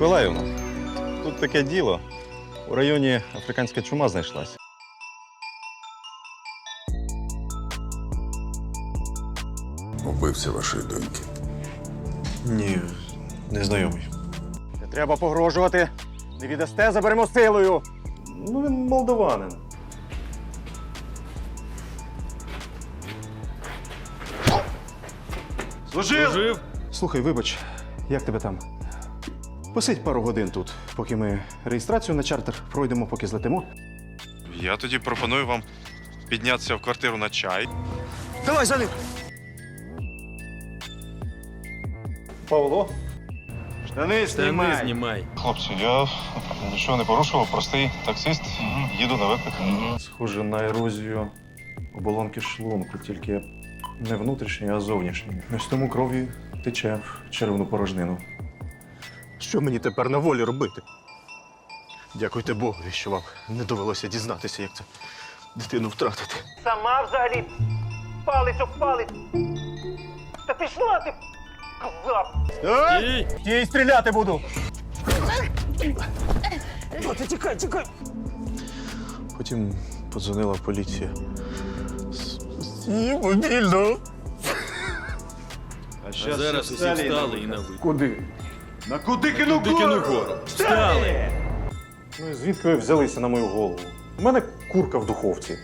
Миколаївна, тут таке діло. У районі африканська чума знайшлась. Убивця вашої доньки. Ні, незнайомий. Не треба погрожувати. Не віддасте, заберемо силою. Ну, він молдаванин. Служив! Слухай, вибач, як тебе там? Посидь пару годин тут, поки ми реєстрацію на чартер пройдемо, поки злетимо. Я тоді пропоную вам піднятися в квартиру на чай. Давай за ним! Павло. Штани знімай. знімай. Хлопці, я нічого не порушував, простий таксист, їду на виклик. Схоже на ерозію оболонки шлунку, тільки не внутрішньої, а зовнішньої. Ось тому крові тече в червну порожнину. Що мені тепер на волі робити? Дякуйте Богові, що вам не довелося дізнатися, як це дитину втратити. Сама взагалі палець об палець. Та пішла ти, козак! Ті стріляти буду. Ти тікай, тікай! Потім подзвонила поліція. А зараз усі встали і на. Куди? На Кудикину Кудикину гору! Встали! Ну і звідки ви взялися на мою голову? У мене курка в духовці.